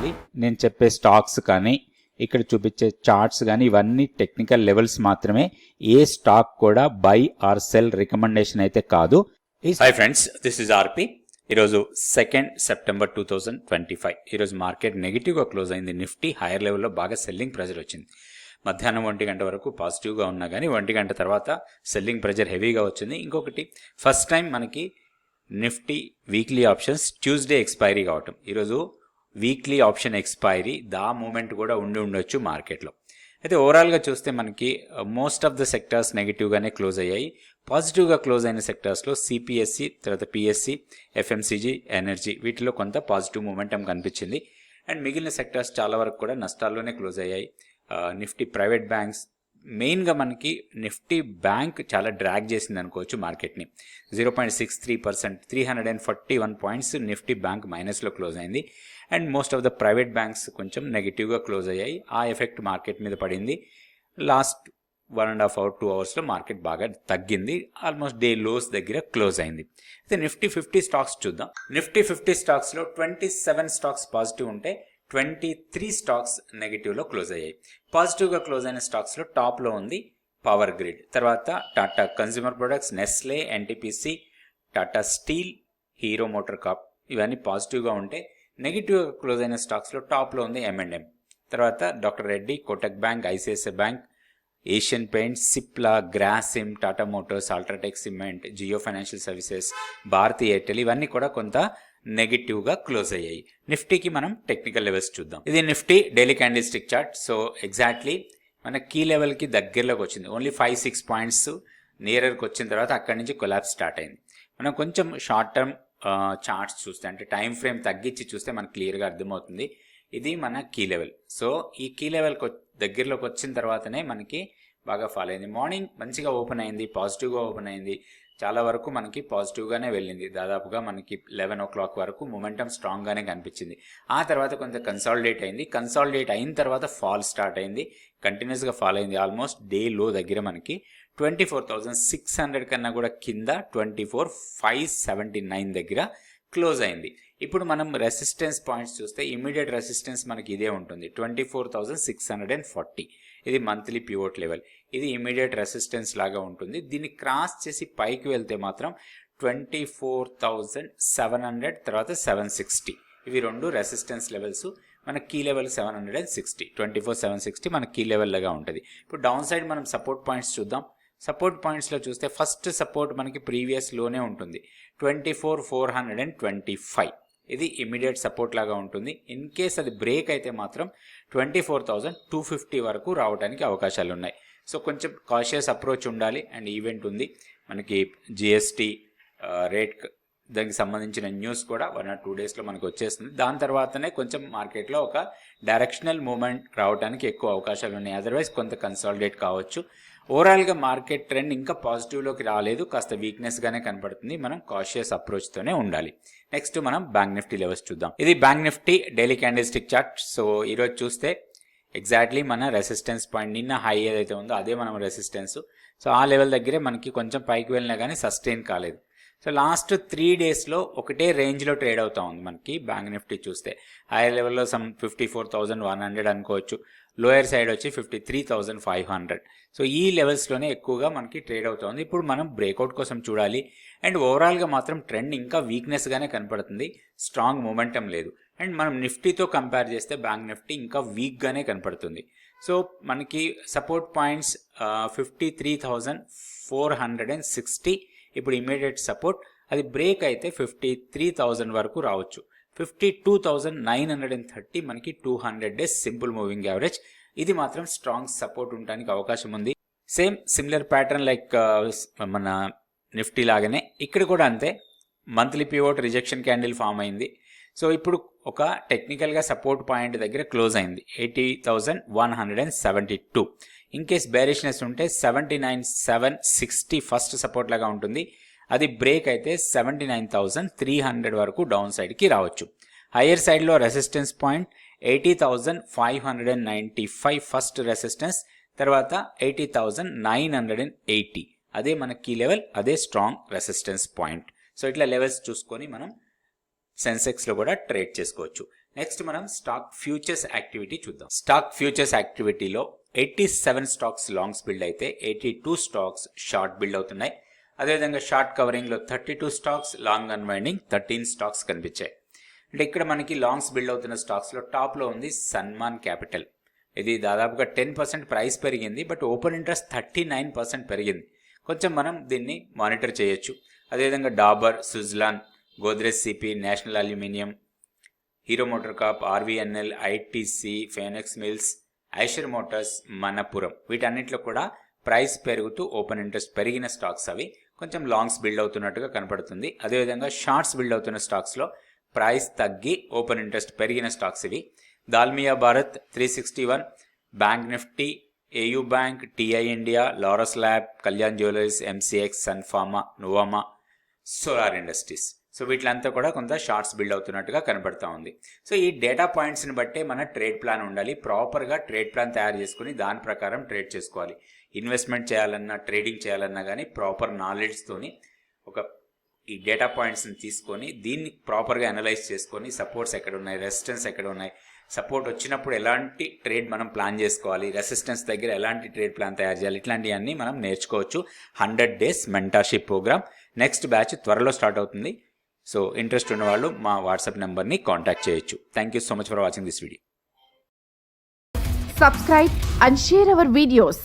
చేయాలి నేను చెప్పే స్టాక్స్ కానీ ఇక్కడ చూపించే చార్ట్స్ కానీ ఇవన్నీ టెక్నికల్ లెవెల్స్ మాత్రమే. ఏ స్టాక్ కూడా బై ఆర్ సెల్ రికమెండేషన్ అయితే కాదు. Hi friends this is RP ఈరోజు second September two thousand twenty five ఈరోజు మార్కెట్ నెగిటివ్గా క్లోజ్ అయింది. నిఫ్టీ హైయర్ లెవెల్లో బాగా సెల్లింగ్ ప్రెజర్ వచ్చింది. మధ్యాహ్నం ఒంటి గంట వరకు పాజిటివ్గా ఉన్నా కానీ ఒంటి గంట తర్వాత సెల్లింగ్ ప్రెజర్ హెవీగా వచ్చింది. ఇంకొకటి ఫస్ట్ టైం మనకి Nifty weekly options Tuesday expiry కావటం. ఈరోజు వీక్లీ ఆప్షన్ ఎక్స్పైరీ దా మూమెంట్ కూడా ఉండి ఉండొచ్చు మార్కెట్లో. అయితే ఓవరాల్గా చూస్తే మనకి మోస్ట్ ఆఫ్ ద సెక్టార్స్ నెగిటివ్గానే క్లోజ్ అయ్యాయి. పాజిటివ్గా క్లోజ్ అయిన సెక్టార్స్లో సిపిఎస్సి తర్వాత పిఎస్సి ఎఫ్ఎంసీజీ ఎనర్జీ వీటిలో కొంత పాజిటివ్ మూమెంటం కనిపించింది. అండ్ మిగిలిన సెక్టార్స్ చాలా వరకు కూడా నష్టాల్లోనే క్లోజ్ అయ్యాయి. నిఫ్టీ ప్రైవేట్ బ్యాంక్స్ మెయిన్గా మనకి నిఫ్టీ బ్యాంక్ చాలా డ్రాగ్ చేసింది అనుకోవచ్చు మార్కెట్ని. Zero point six three percent three hundred and forty one points Nifty bank మైనస్లో close అయింది. And most of the private banks కొంచెం నెగిటివ్గా క్లోజ్ అయ్యాయి. ఆ ఎఫెక్ట్ మార్కెట్ మీద పడింది. Last one and half hour two అవర్స్లో మార్కెట్ బాగా తగ్గింది. ఆల్మోస్ట్ డే లోస్ దగ్గర క్లోజ్ అయింది. అయితే నిఫ్టీ ఫిఫ్టీ స్టాక్స్ చూద్దాం. నిఫ్టీ ఫిఫ్టీ స్టాక్స్లో ట్వంటీ సెవెన్ స్టాక్స్ పాజిటివ్ ఉంటే ట్వంటీ త్రీ స్టాక్స్ నెగిటివ్లో క్లోజ్ అయ్యాయి. పాజిటివ్గా క్లోజ్ అయిన స్టాక్స్లో టాప్లో ఉంది పవర్ గ్రిడ్. తర్వాత Tata consumer products Nestle NTPC Tata steel Hero motor corp ఇవన్నీ పాజిటివ్గా ఉంటే నెగిటివ్గా క్లోజ్ అయిన స్టాక్స్లో టాప్లో ఉంది ఎంఎండ్ఎం తర్వాత doctor Reddy Kotak bank ICICI bank Asian paints Cipla Grasim Tata motors UltraTech cement Jio financial services Bharti Airtel ఇవన్నీ కూడా కొంత నెగిటివ్గా క్లోజ్ అయ్యాయి. నిఫ్టీకి మనం టెక్నికల్ లెవెల్స్ చూద్దాం. ఇది Nifty daily candlestick chart. So exactly మన కీ లెవెల్కి దగ్గరలోకి వచ్చింది. ఓన్లీ ఫైవ్ సిక్స్ పాయింట్స్ నియరర్కి వచ్చిన తర్వాత అక్కడి నుంచి కొలాబ్స్ స్టార్ట్ అయింది. మనం కొంచెం షార్ట్ టర్మ్ చార్ట్స్ చూస్తే అంటే టైం ఫ్రేమ్ తగ్గించి చూస్తే మనకు క్లియర్గా అర్థమవుతుంది. ఇది మన కీ లెవెల్. సో ఈ కీ లెవెల్ దగ్గరలోకి వచ్చిన తర్వాతనే మనకి బాగా ఫాలో అయింది. మార్నింగ్ మంచిగా ఓపెన్ అయింది పాజిటివ్గా ఓపెన్ అయింది. చాలా వరకు మనకి పాజిటివ్గానే వెళ్ళింది. దాదాపుగా మనకి లెవెన్ ఓ క్లాక్ వరకు మొమెంటం స్ట్రాంగ్గానే కనిపించింది. ఆ తర్వాత కొంత కన్సాలిడేట్ అయింది. కన్సాలిడేట్ అయిన తర్వాత ఫాల్ స్టార్ట్ అయింది. కంటిన్యూస్గా ఫాల్ అయింది ఆల్మోస్ట్ డే లో దగ్గర మనకి twenty four thousand six hundred కన్నా కూడా కింద twenty four five seventy nine దగ్గర క్లోజ్ అయింది. ఇప్పుడు మనం రెసిస్టెన్స్ పాయింట్స్ చూస్తే ఇమీడియట్ రెసిస్టెన్స్ మనకి ఇదే ఉంటుంది. Twenty four thousand six hundred and forty ఇది మంత్లీ పివోట్ లెవెల్ ఇది ఇమీడియట్ రెసిస్టెన్స్ లాగా ఉంటుంది. దీన్ని క్రాస్ చేసి పైకి వెళ్తే మాత్రం twenty four thousand seven hundred తర్వాత సెవెన్ సిక్స్టీ ఇవి రెండు రెసిస్టెన్స్ లెవెల్స్ మన key level seven hundred and sixty twenty four seven sixty మన కీ లెవెల్గా ఉంటుంది. ఇప్పుడు డౌన్ సైడ్ మనం సపోర్ట్ పాయింట్స్ చూద్దాం. సపోర్ట్ పాయింట్స్లో చూస్తే ఫస్ట్ సపోర్ట్ మనకి ప్రీవియస్లోనే ఉంటుంది. Twenty four four hundred and twenty five ఇది ఇమీడియట్ సపోర్ట్ లాగా ఉంటుంది. ఇన్ కేస్ అది బ్రేక్ అయితే మాత్రం twenty four thousand two fifty వరకు రావడానికి అవకాశాలు ఉన్నాయి. సో కొంచెం కాషియస్ అప్రోచ్ ఉండాలి. అండ్ ఈవెంట్ ఉంది. మనకి జిఎస్టీ రేట్ దానికి సంబంధించిన న్యూస్ కూడా వన్ ఆర్ టూ డేస్లో మనకు వచ్చేస్తుంది. దాని తర్వాతనే కొంచెం మార్కెట్లో ఒక డైరెక్షనల్ మూమెంట్ రావడానికి ఎక్కువ అవకాశాలు ఉన్నాయి. అదర్వైజ్ కొంత కన్సాలిడేట్ కావచ్చు. ఓవరాల్గా మార్కెట్ ట్రెండ్ ఇంకా పాజిటివ్లోకి రాలేదు. కాస్త వీక్నెస్గానే కనపడుతుంది. మనం కాషియస్ అప్రోచ్తోనే ఉండాలి. నెక్స్ట్ మనం బ్యాంక్ నిఫ్టీ లెవెల్స్ చూద్దాం. ఇది bank Nifty daily candlestick chart so ఈరోజు చూస్తే ఎగ్జాక్ట్లీ మన రెసిస్టెన్స్ పాయింట్ నిన్న హై ఏదైతే ఉందో అదే మనం రెసిస్టెన్స్ సో ఆ లెవెల్ దగ్గరే మనకి కొంచెం పైకి వెళ్ళినా కానీ సస్టైన్ కాలేదు. సో లాస్ట్ త్రీ డేస్లో ఒకటే రేంజ్లో ట్రేడ్ అవుతా ఉంది మనకి బ్యాంక్ నిఫ్టీ చూస్తే. హైయర్ లెవెల్లో some fifty four thousand one hundred అనుకోవచ్చు. లోయర్ సైడ్ వచ్చి fifty three thousand five hundred so ఈ లెవెల్స్లోనే ఎక్కువగా మనకి ట్రేడ్ అవుతుంది. ఇప్పుడు మనం బ్రేక్అవుట్ కోసం చూడాలి. అండ్ ఓవరాల్గా మాత్రం ట్రెండ్ ఇంకా వీక్నెస్గానే కనపడుతుంది. స్ట్రాంగ్ మూమెంటం లేదు. అండ్ మనం నిఫ్టీతో కంపేర్ చేస్తే బ్యాంక్ నిఫ్టీ ఇంకా వీక్గానే కనపడుతుంది. సో మనకి support points fifty three thousand four hundred and sixty ఇప్పుడు ఇమీడియట్ సపోర్ట్ అది బ్రేక్ అయితే ఫిఫ్టీ త్రీ థౌజండ్ వరకు రావచ్చు. Fifty two thousand nine hundred and thirty మనకి two hundred days simple moving average. ఇది మాత్రం స్ట్రాంగ్ సపోర్ట్ ఉండడానికి అవకాశం ఉంది. సేమ్ సిమిలర్ ప్యాటర్న్ లైక్ మన నిఫ్టీ లాగానే. ఇక్కడ కూడా అంతే. Monthly pivot rejection candle form అయింది. సో ఇప్పుడు ఒక టెక్నికల్గా సపోర్ట్ పాయింట్ దగ్గర క్లోజ్ అయింది. Eighty thousand one hundred and seventy two. In case bearishness ఉంటే seventy nine seven sixty first support లాగా ఉంటుంది. అది బ్రేక్ అయితే seventy nine thousand three hundred వరకు డౌన్ సైడ్కి రావచ్చు. హయ్యర్ సైడ్లో resistance point eighty thousand five hundred and ninety five first resistance తర్వాత eighty thousand nine hundred and eighty అదే మన కీ లెవెల్ అదే స్ట్రాంగ్ రెసిస్టెన్స్ పాయింట్ సో ఇట్లా లెవెల్స్ చూసుకొని మనం సెన్సెక్స్లో కూడా ట్రేడ్ చేసుకోవచ్చు. నెక్స్ట్ మనం స్టాక్ ఫ్యూచర్స్ యాక్టివిటీ చూద్దాం. Stock futures యాక్టివిటీలో eighty seven stocks longs build అయితే eighty two stocks short build అవుతున్నాయి. అదేవిధంగా short కవరింగ్లో thirty two stocks long unwinding thirteen stocks కనిపించాయి. అంటే ఇక్కడ మనకి లాంగ్స్ బిల్డ్ అవుతున్న స్టాక్స్లో టాప్లో ఉంది సన్మాన్ క్యాపిటల్. ఇది దాదాపుగా టెన్ పర్సెంట్ ప్రైస్ పెరిగింది but open interest thirty nine percent పెరిగింది. కొంచెం మనం దీన్ని మానిటర్ చేయొచ్చు. అదేవిధంగా Dabur Suzlon Godrej CP national aluminium Hero motor corp RVNL ITC Phoenix mills Eicher motors Manappuram వీటన్నిటిలో కూడా ప్రైస్ పెరుగుతూ ఓపెన్ ఇంట్రెస్ట్ పెరిగిన స్టాక్స్ అవి. కొంచెం లాంగ్స్ బిల్డ్ అవుతున్నట్టుగా కనపడుతుంది. అదేవిధంగా షార్ట్స్ బిల్డ్ అవుతున్న స్టాక్స్లో ప్రైస్ తగ్గి ఓపెన్ ఇంట్రెస్ట్ పెరిగిన స్టాక్స్ ఇవి. Dalmia Bharat three sixty one bank Nifty AU bank TI India Laurus lab Kalyan jewellers MCX Sun Pharma Nuvama solar industries. So వీటిలంతా కూడా కొంత షార్ట్స్ బిల్డ్ అవుతున్నట్టుగా కనబడతా ఉంది. సో ఈ డేటా పాయింట్స్ని బట్టే మన ట్రేడ్ ప్లాన్ ఉండాలి. ప్రాపర్గా ట్రేడ్ ప్లాన్ తయారు చేసుకుని దాని ప్రకారం ట్రేడ్ చేసుకోవాలి. ఇన్వెస్ట్మెంట్ చేయాలన్నా ట్రేడింగ్ చేయాలన్నా కానీ ప్రాపర్ నాలెడ్జ్తోని ఒక ఈ డేటా పాయింట్స్ని తీసుకొని దీన్ని ప్రాపర్గా అనలైజ్ చేసుకొని సపోర్ట్స్ ఎక్కడ ఉన్నాయి రెసిస్టెన్స్ ఎక్కడ ఉన్నాయి సపోర్ట్ వచ్చినప్పుడు ఎలాంటి ట్రేడ్ మనం ప్లాన్ చేసుకోవాలి రెసిస్టెన్స్ దగ్గర ఎలాంటి ట్రేడ్ ప్లాన్ తయారు చేయాలి ఇట్లాంటివన్నీ మనం నేర్చుకోవచ్చు. Hundred days mentorship program next batch త్వరలో స్టార్ట్ అవుతుంది. సో ఇంట్రెస్ట్ ఉన్న వాళ్ళు మా వాట్సాప్ నెంబర్ని కాంటాక్ట్ చేయొచ్చు. Thank you so much for watching this video subscribe and share our videos